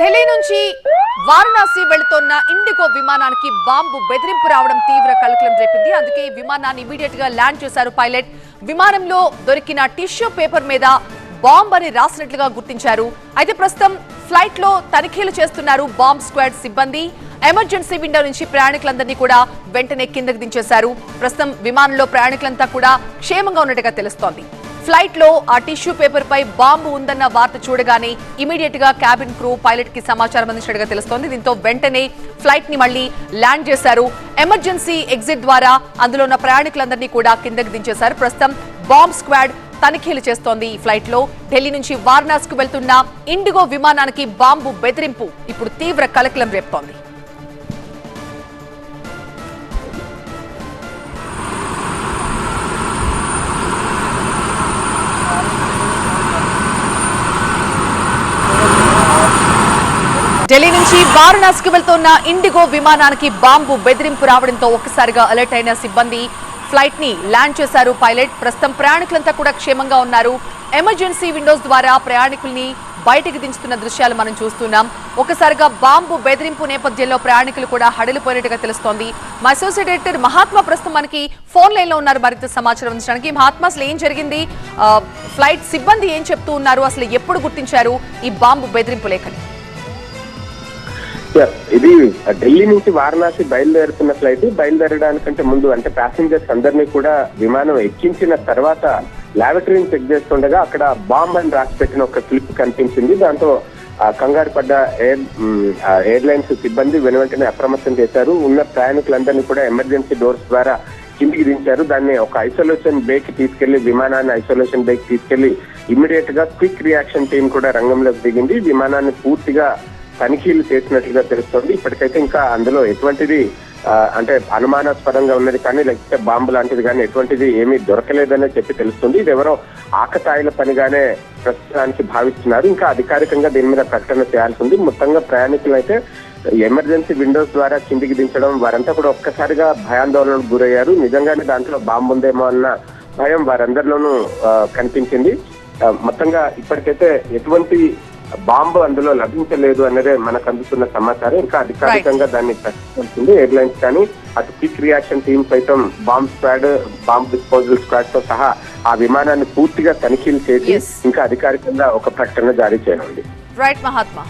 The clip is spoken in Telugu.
ఢిల్లీ నుంచి వారణాసి వెళుతోన్న ఇండిగో విమానానికి బాంబు బెదిరింపు రావడం తీవ్ర కలకలం రేపింది. అందుకే ఈ విమానాన్ని ఇమీడియట్గా ల్యాండ్ చేశారు పైలట్. విమానంలో దొరికిన టిష్యూ పేపర్ మీద బాంబ్ అని రాసినట్లుగా గుర్తించారు. అయితే ప్రస్తుతం ఫ్లైట్లో తనిఖీలు చేస్తున్నారు బాంబ్ స్క్వాడ్ సిబ్బంది. ఎమర్జెన్సీ విండో నుంచి ప్రయాణికులందరినీ కూడా వెంటనే కిందకు దించేశారు. ప్రస్తుతం విమానంలో ప్రయాణికులంతా కూడా క్షేమంగా ఉన్నట్టుగా తెలుస్తోంది. ఫ్లైట్లో ఆ టిష్యూ పేపర్ పై బాంబు ఉందన్న వార్త చూడగానే ఇమీడియట్గా క్యాబిన్ క్రూ పైలట్కి సమాచారం అందించినట్టుగా తెలుస్తోంది. దీంతో వెంటనే ఫ్లైట్ని మళ్ళీ ల్యాండ్ చేశారు. ఎమర్జెన్సీ ఎగ్జిట్ ద్వారా అందులో ఉన్న ప్రయాణికులందరినీ కూడా కిందకి దించేశారు. ప్రస్తుతం బాంబ్ స్క్వాడ్ తనిఖీలు చేస్తోంది ఈ ఫ్లైట్లో ఢిల్లీ నుంచి వారణాసికి వెళ్తున్న ఇండిగో విమానానికి బాంబు బెదిరింపు ఇప్పుడు తీవ్ర కలకలం రేపుతోంది. ఢిల్లీ నుంచి వారణాసికి వెళ్తున్న ఇండిగో విమానానికి బాంబు బెదిరింపు రావడంతో ఒక్కసారిగా అలర్ట్ అయిన సిబ్బంది ఫ్లైట్ని ల్యాండ్ చేశారు. పైలట్ ప్రస్తుతం ప్రయాణికులంతా కూడా క్షేమంగా ఉన్నారు. ఎమర్జెన్సీ విండోస్ ద్వారా ప్రయాణికుల్ని బయటికి దించుతున్న దృశ్యాలు మనం చూస్తున్నాం. ఒకసారిగా బాంబు బెదిరింపు నేపథ్యంలో ప్రయాణికులు కూడా హడలిపోయినట్టుగా తెలుస్తోంది. మా అసోసియేట్ ఎడిటర్ మహాత్మా ప్రస్తుతం మనకి ఫోన్ లైన్లో ఉన్నారు. మరింత సమాచారం అందించడానికి మహాత్మా అసలు ఏం జరిగింది? ఫ్లైట్ సిబ్బంది ఏం చెప్తూ ఉన్నారు? అసలు ఎప్పుడు గుర్తించారు ఈ బాంబు బెదిరింపు లేఖని? ఇది ఢిల్లీ నుంచి వారణాసి బయలుదేరుతున్న ఫ్లైట్ బయలుదేరడానికంటే ముందు అంటే ప్యాసింజర్స్ అందరినీ కూడా విమానం ఎక్కించిన తర్వాత లాబరేటరీని చెక్ చేస్తుండగా అక్కడ బాంబ్ అని రాసి పెట్టిన ఒక క్లిప్ కనిపించింది. దాంతో ఆ, కంగారు పడ్డ ఎయిర్ ఎయిర్లైన్స్ సిబ్బంది వెను వెంటనే అప్రమత్తం చేశారు. ఉన్న ప్రయాణికులందరినీ కూడా ఎమర్జెన్సీ డోర్స్ ద్వారా కిందికి దించారు. దాన్ని ఒక ఐసోలేషన్ బేక్ తీసుకెళ్ళి విమానాన్ని ఐసోలేషన్ బేక్ తీసుకెళ్ళి ఇమ్మీడియట్గా క్విక్ రియాక్షన్ టీం కూడా రంగంలోకి దిగింది. విమానాన్ని పూర్తిగా తనిఖీలు చేసినట్లుగా తెలుస్తోంది. ఇప్పటికైతే ఇంకా అందులో ఎటువంటిది అంటే అనుమానాస్పదంగా ఉన్నది కానీ లేకపోతే బాంబు లాంటిది కానీ ఎటువంటిది ఏమీ దొరకలేదనే చెప్పి తెలుస్తుంది. ఇది ఎవరో ఆకతాయిల పనిగానే ప్రస్తుతానికి భావిస్తున్నారు. ఇంకా అధికారికంగా దీని మీద ప్రకటన చేయాల్సి ఉంది. మొత్తంగా ప్రయాణికులు అయితే ఎమర్జెన్సీ విండోస్ ద్వారా కిందికి దించడం వారంతా కూడా ఒక్కసారిగా భయాందోళనకు గురయ్యారు. నిజంగానే దాంట్లో బాంబు ఉందేమో అన్న భయం వారందరిలోనూ కనిపించింది. మొత్తంగా ఇప్పటికైతే ఎటువంటి బాంబు అందులో లభించలేదు అన్నదే మనకు అందుతున్న సమాచారం. ఇంకా అధికారికంగా దాన్ని ప్రశ్నిస్తుంది ఎయిర్లైన్స్ కానీ అటు క్విక్ రియాక్షన్ టీమ్ సైతం బాంబ్ స్క్వాడ్ బాంబ్ డిస్పోజల్ స్క్వాడ్తో సహా ఆ విమానాన్ని పూర్తిగా తనిఖీలు చేసి. ఇంకా అధికారికంగా ఒక ప్రకటన జారీ చేయనుంది. రైట్ మహాత్మా